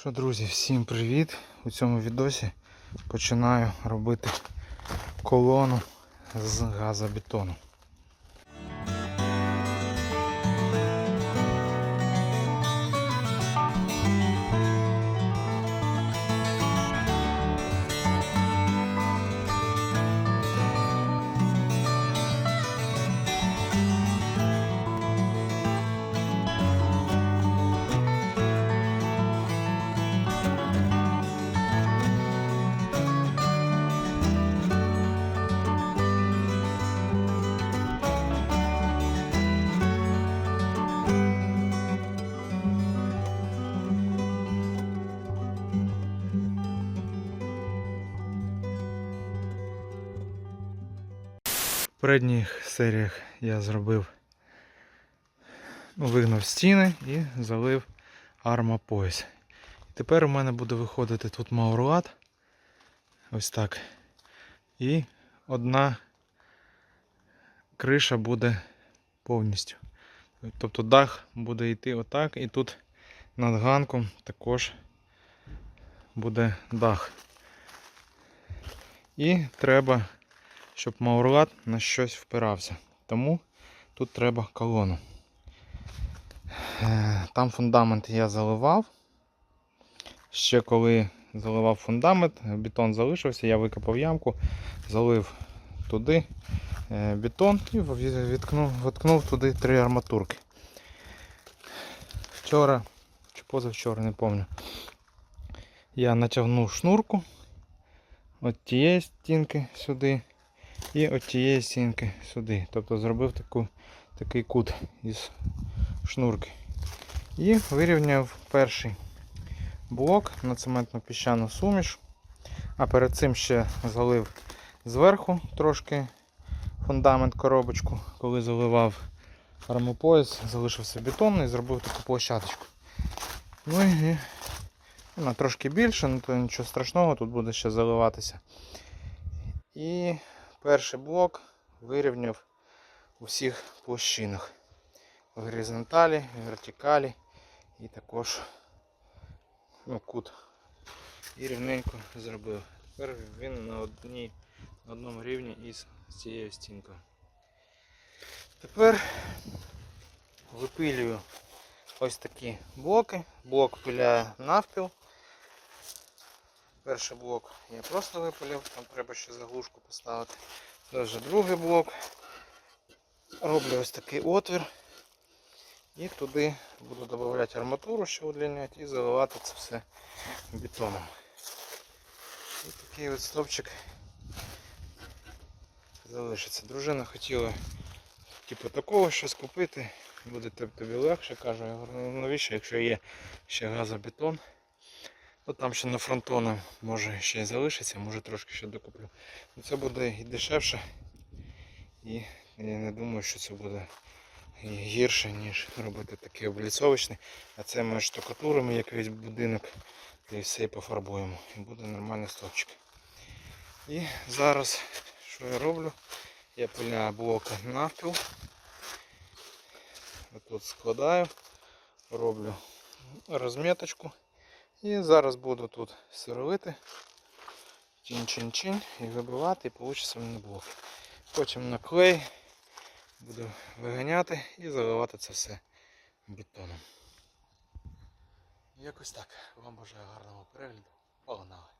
Що, друзі, всім привіт! У цьому відосі починаю робити колону з газобетону. Передніх серіях я зробив, ну, вигнав стіни і залив армопояс. Тепер у мене буде виходити тут мауруат. Ось так. І одна криша буде повністю. Тобто дах буде йти отак, і тут над ганком також буде дах. І треба, щоб маурлат на щось впирався. Тому тут треба колону. Е, Там фундамент я заливав. Ще коли заливав фундамент, бетон залишився, я викопав ямку, залив туди е, бетон і відкнув, воткнув туди три арматурки. Вчора чи позавчора, не пам'ятаю. Я натягнув шнурку от тієї стінки сюди і от тієї стінки сюди. Тобто зробив таку, такий кут із шнурки. І вирівняв перший блок на цементну піщану суміш. А перед цим ще залив зверху трошки фундамент коробочку, коли заливав армопояс, залишився бетонний і зробив таку площадочку. Ну і вона трошки більше, ну то нічого страшного, тут буде ще заливатися. І перший блок вирівняв у всіх площинах. В горизонталі, в вертикалі і також ну, кут. І рівненько зробив. Тепер він на, одній, на одному рівні із цією стінкою. Тепер випилюю ось такі блоки. Блок пиляю навпіл. Перший блок я просто випилив, там треба ще заглушку поставити. Це другий блок. Роблю ось такий отвір. І туди буду додавати арматуру, ще удлиняти і заливати це все бетоном. І такий от стовпчик залишиться. Дружина хотіла типу такого щось купити. Буде тобі легше, кажу, я говорю, ну навіщо, якщо є ще газобетон. Ну там ще на фронтону може ще й залишиться, може трошки ще докуплю. Ну, Це буде і дешевше. І я не думаю, що це буде гірше, ніж робити такий обліцовочний. А це ми штукатуримо якийсь будинок і все і пофарбуємо. І буде нормальний стовпчик. І зараз що я роблю? Я пиляю блоки навпіл. Тут складаю, роблю розміточку. І зараз буду тут сировити, чин-чин-чин і вибивати і вийде мені блок. Потім на клей буду виганяти і заливати це все бетоном. Якось так. Вам бажаю гарного перегляду. Погнали!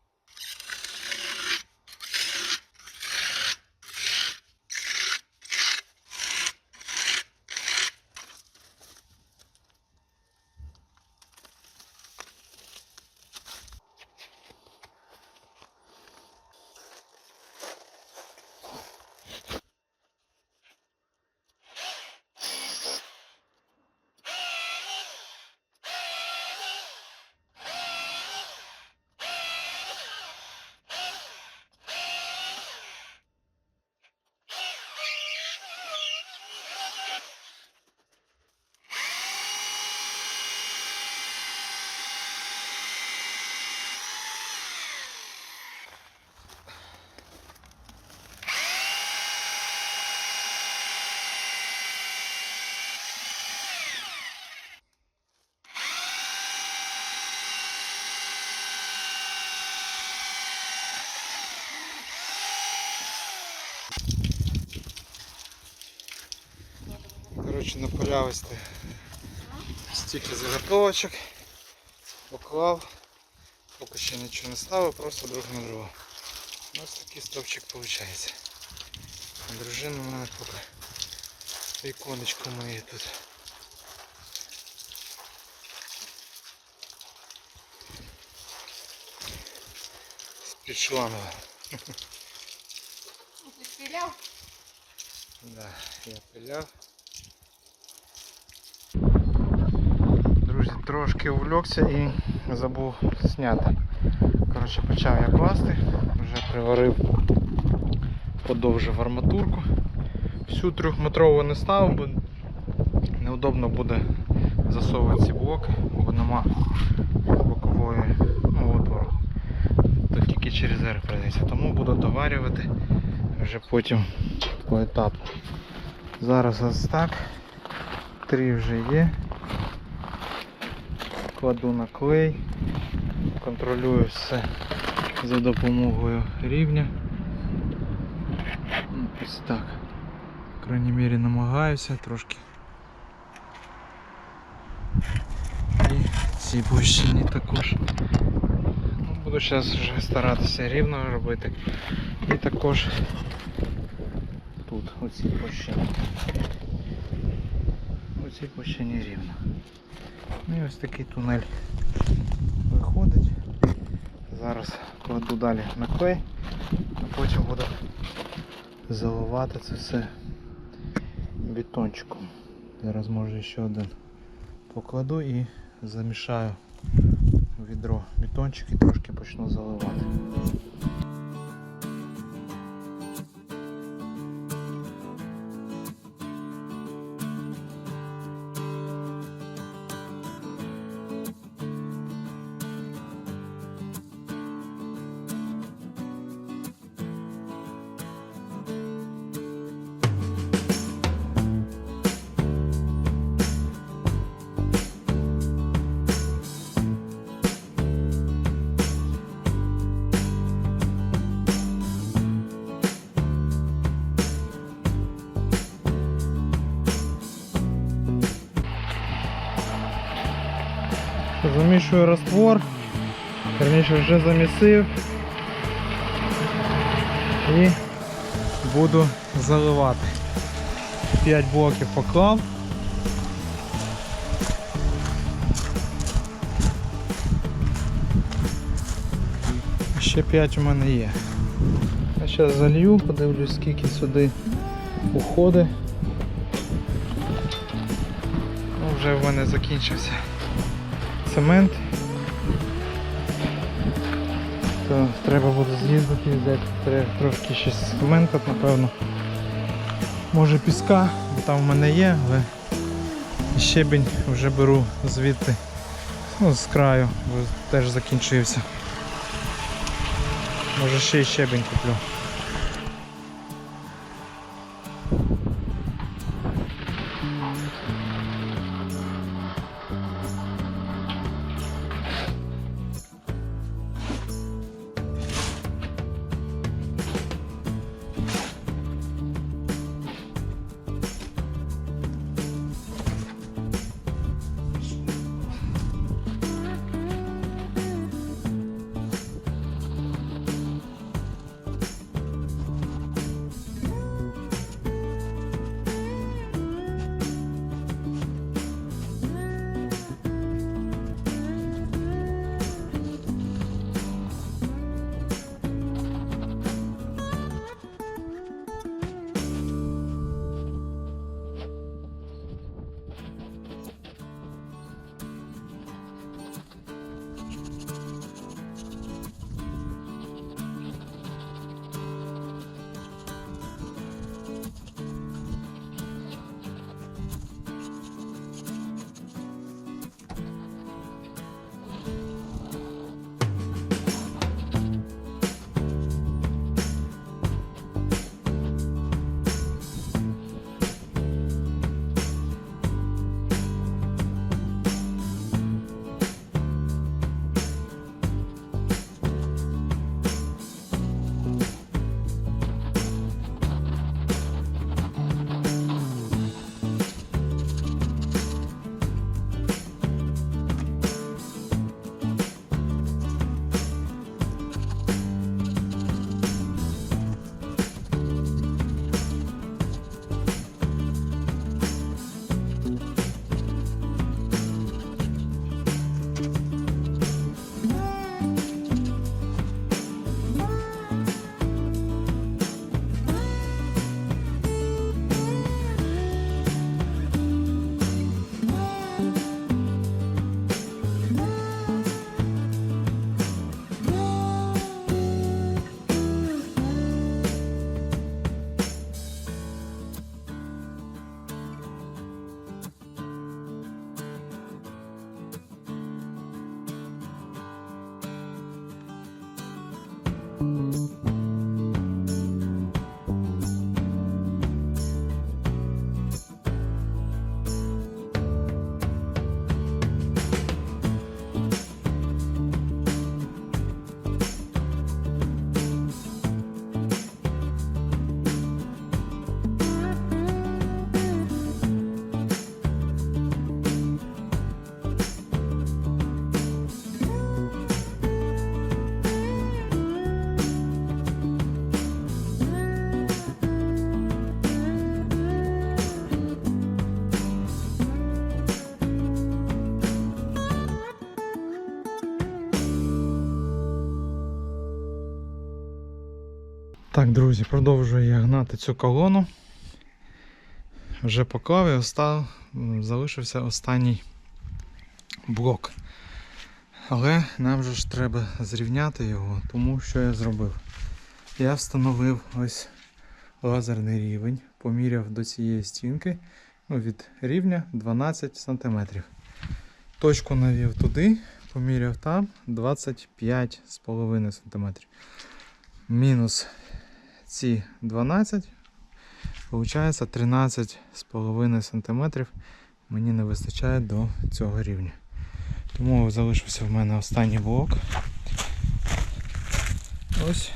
наполявисти стільки заготовочок. Поклав. Поки ще нічого не ставив, просто друг на друга. Ось такий стовпчик виходить. А дружина в мене поки віконечко моє тут. З-під шлангу. Ти стріляв? Да, я пиляв. Трошки увлекся і забув зняти. Коротше, почав я класти, вже приварив подовжив арматурку. Всю трьохметрову не ставив, бо неудобно буде засовувати ці блоки, бо нема бокової ну, отвору. Тут тільки через R прийдеться, тому буду доварювати вже потім поетапно. Зараз ось так. Три вже є. Кладу на клей, контролюю все за допомогою рівня. Ну, Ось так. В крайній мірі намагаюся трошки. І ці площині також. Ну, Буду зараз вже старатися рівно робити. І також тут оці площини. Оці площині рівно. Ну і ось такий тунель виходить. Зараз кладу далі на клей, а потім буду заливати це все бетончиком. Зараз може ще один покладу і замішаю відро бетончик і трошки почну заливати. Замішую раствор, верніше вже замісив і буду заливати. 5 блоків поклав. Ще 5 у мене є. Я зараз залью, подивлюсь скільки сюди уходить. Ну, вже в мене закінчився цемент. То треба буде з'їздити, взяти трошки ще цемента, напевно. Може піска, там в мене є, але щебінь вже беру звідти, ну, з краю, бо теж закінчився. Може ще й щебінь куплю. Так, друзі, продовжую я гнати цю колону. Вже поклав і остав, залишився останній блок. Але нам же ж треба зрівняти його, тому що я зробив. Я встановив ось лазерний рівень, поміряв до цієї стінки ну, від рівня 12 см. Точку навів туди, поміряв там 25,5 см. Мінус ці 12, виходить 13,5 см мені не вистачає до цього рівня. Тому залишився в мене останній блок. Ось.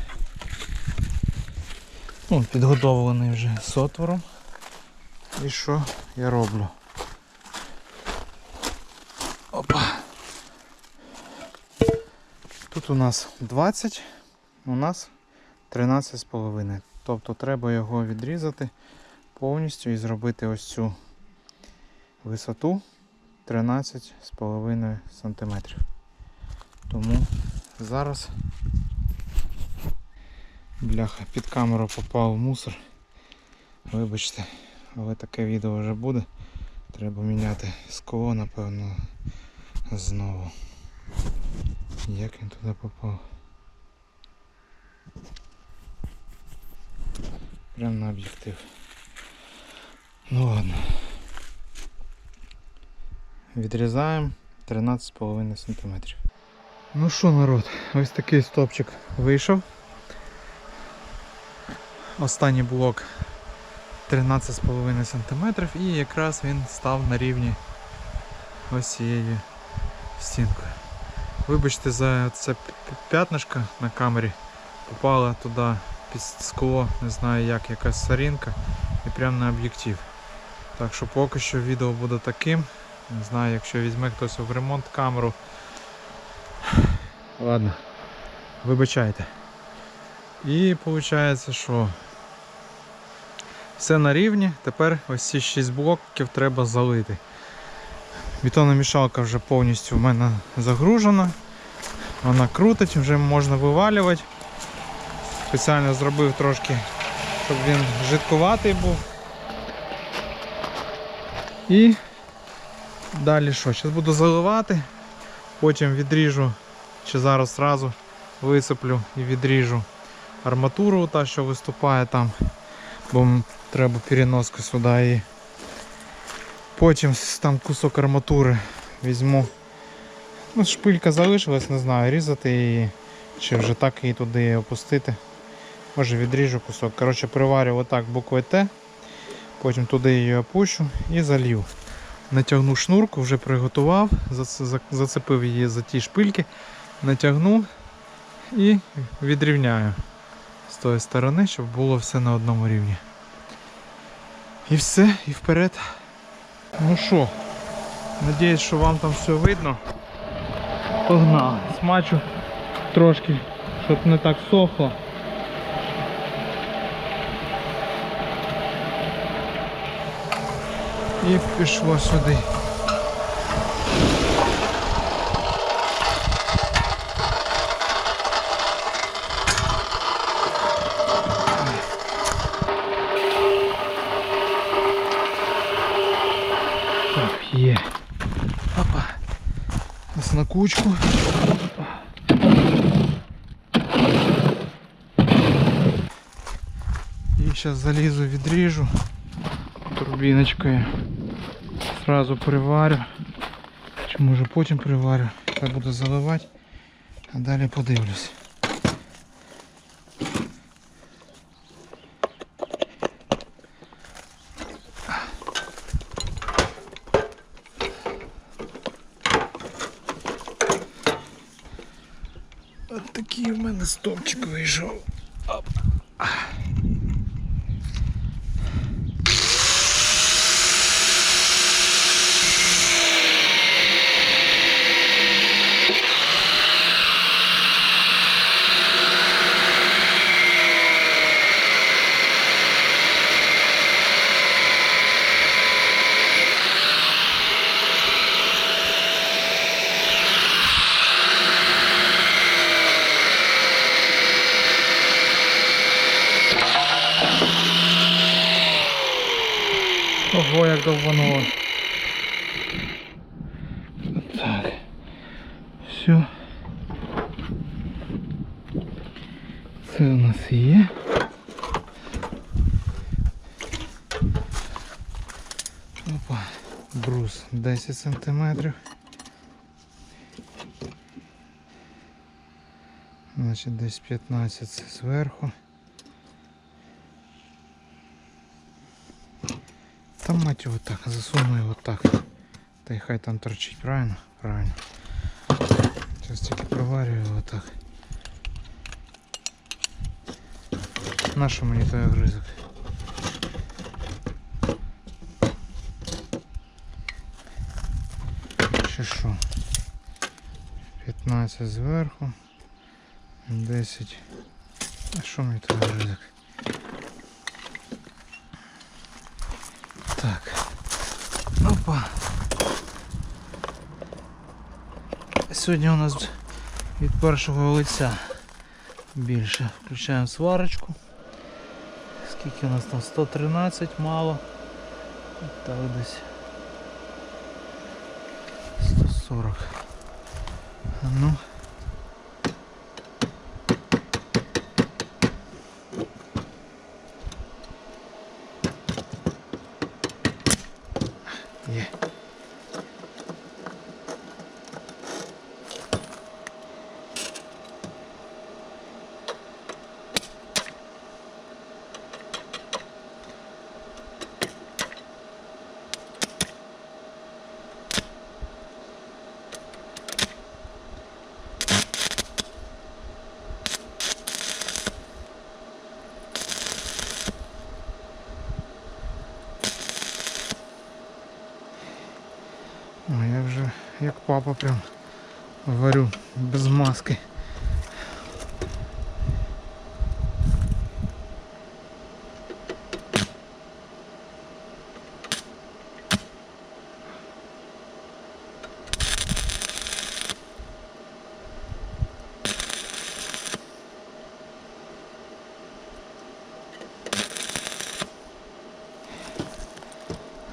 Ну, підготовлений вже з отвором. І що я роблю? Опа. Тут у нас 20, у нас 13,5. Тобто треба його відрізати повністю і зробити ось цю висоту 13,5 см. Тому зараз бляха під камеру попав мусор. Вибачте, але таке відео вже буде. Треба міняти скло, напевно, знову. Як він туди попав? Прямо на об'єктив. Ну ладно. Відрізаємо 13,5 см. Ну що, народ, ось такий стопчик вийшов. Останній блок 13,5 см і якраз він став на рівні ось цією стінкою. Вибачте за це п'ятнишко на камері. Попала туди під скло, не знаю як, якась сорінка і прямо на об'єктив. Так що поки що відео буде таким. Не знаю, якщо візьме хтось в ремонт камеру. Ладно, вибачайте. І виходить, що все на рівні, тепер ось ці 6 блоків треба залити. Бетономішалка вже повністю в мене загружена. Вона крутить, вже можна вивалювати. Спеціально зробив трошки, щоб він жидкуватий був. І далі що? Зараз буду заливати, потім відріжу, чи зараз одразу висиплю і відріжу арматуру, та що виступає там, бо треба переноску сюди і потім там кусок арматури візьму. Ну, шпилька залишилась, не знаю, різати її, чи вже так її туди опустити. Може відріжу кусок. Коротше, приварю отак буквою Т, потім туди її опущу і залів. Натягну шнурку, вже приготував, зацепив її за ті шпильки, натягну і відрівняю з тої сторони, щоб було все на одному рівні. І все, і вперед. Ну що, надіюсь, що вам там все видно. Погнали. Смачу трошки, щоб не так сохло. І пішло сюди. Так, є. Опа. Ось на кучку. Опа. І зараз залізу, відріжу турбіночкою. Сразу приварю. Чи може потім приварю. Так буду заливати. А далі подивлюсь. От такий в мене стопчик вийшов. Ого, довбануло. Так. Все. Це у нас є. Опа, брус 10 сантиметрів. Значить десь 15 це зверху. Мать так, засуну його так. Та й хай там торчить, правильно? Правильно. Зараз тільки проварю його так. Нащо мені той огризок? Чи що? 15 зверху. 10. А що мені той огризок? Так. Опа. Сьогодні у нас від першого лиця більше. Включаємо сварочку. Скільки у нас там? 113 мало. Так десь папа прям варю без маски.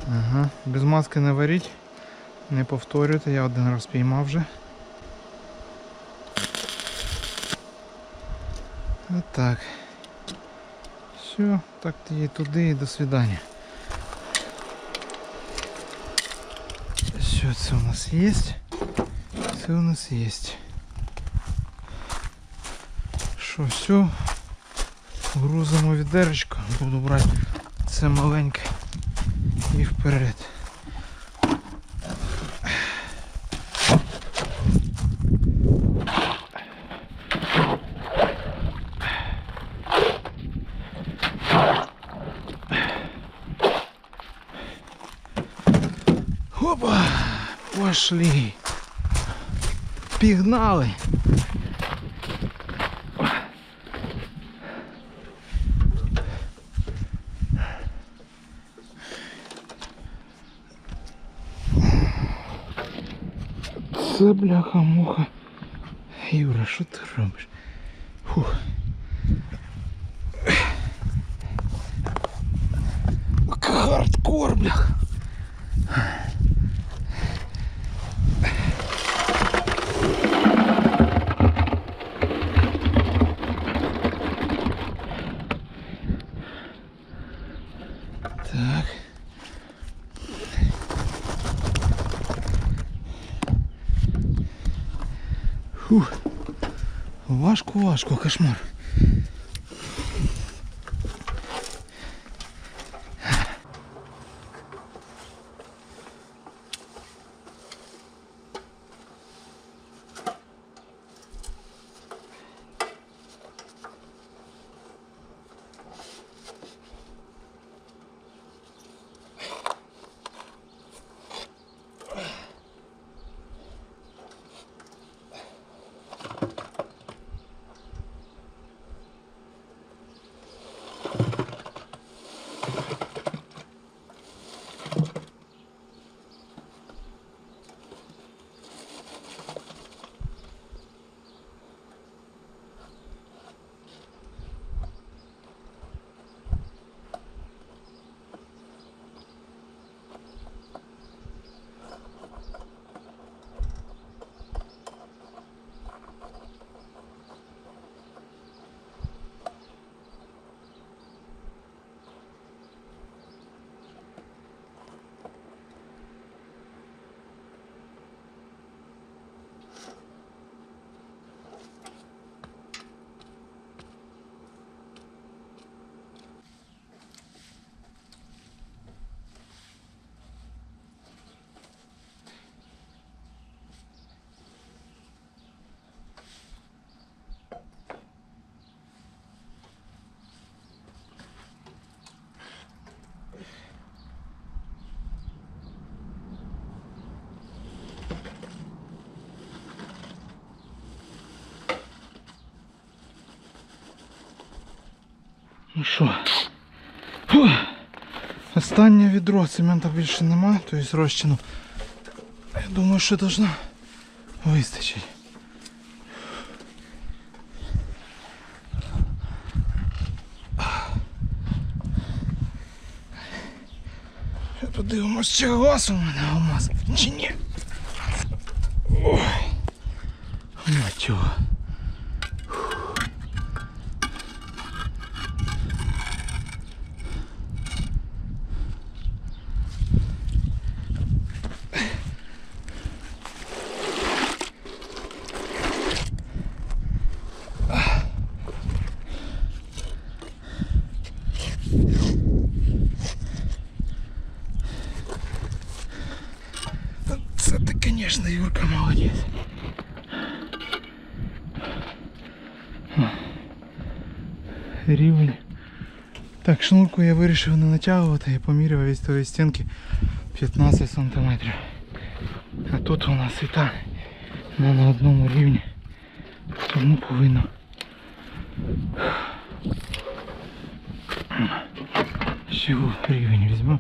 Ага, без маски не варіть. Не повторюйте, я один раз піймав вже. Отак. Все, так тоді туди і до свидання. Все, це у нас є. Це у нас є. Що, все. Грузимо відеречко, буду брати це маленьке і вперед. Опа! Пошли! Пігнали! Це бляха-муха. Юра, що ти робиш? Фух. Хардкор, бляха. Так. Фух. Важко, важко, кошмар. Ну що? Фу. Останнє відро цемента більше нема, тобто розчину. Я думаю, що должна вистачить. Подивимось, чи газ у мене алмаз, чи ні. Ой. Мать його. Це звісно, Юрка, молодець. Рівень. Так, шнурку я вирішив не натягувати, я поміряв від тої стінки 15 см. А тут у нас так не на одному рівні. Тому повинно. Ще рівень візьму.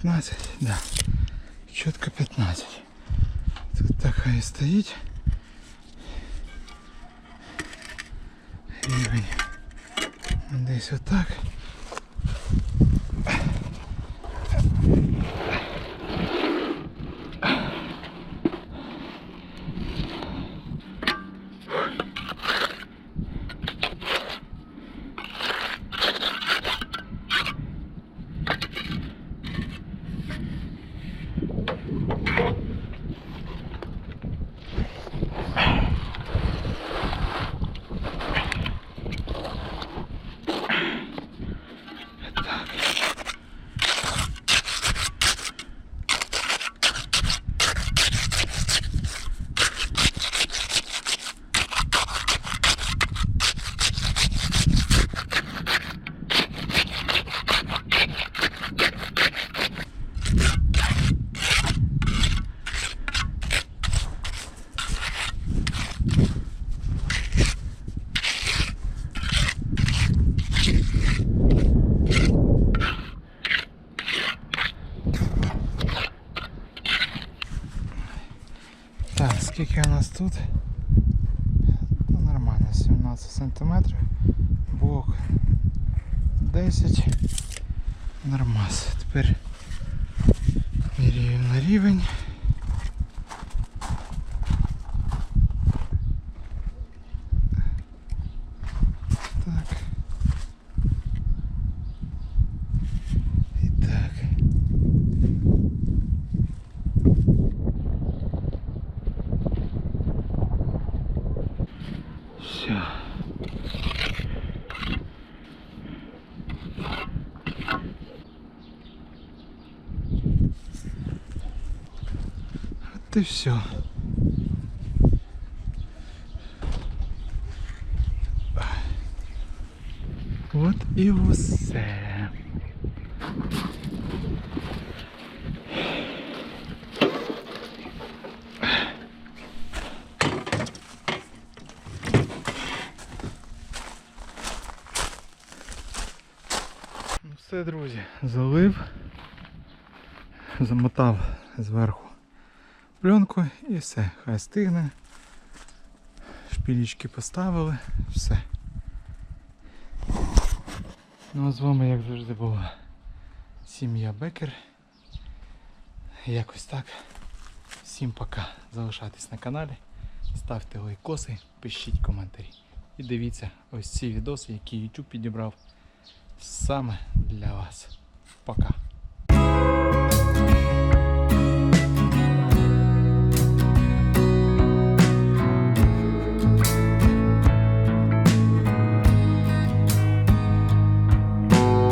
15? Да. Чітко 15. Тут так хай і стоїть. Рівень. Десь отак. Нормас. Тепер міряємо на рівень. Так. І так. Все. От і все. От і все. Ну все, друзі, залив, замотав зверху пленку і все, хай стигне. Шпілічки поставили, все. Ну а з вами, як завжди, була сім'я Бекер. Якось так. Всім пока. Залишайтесь на каналі, ставте лайкоси, пишіть коментарі. І дивіться ось ці відоси, які YouTube підібрав саме для вас. Пока.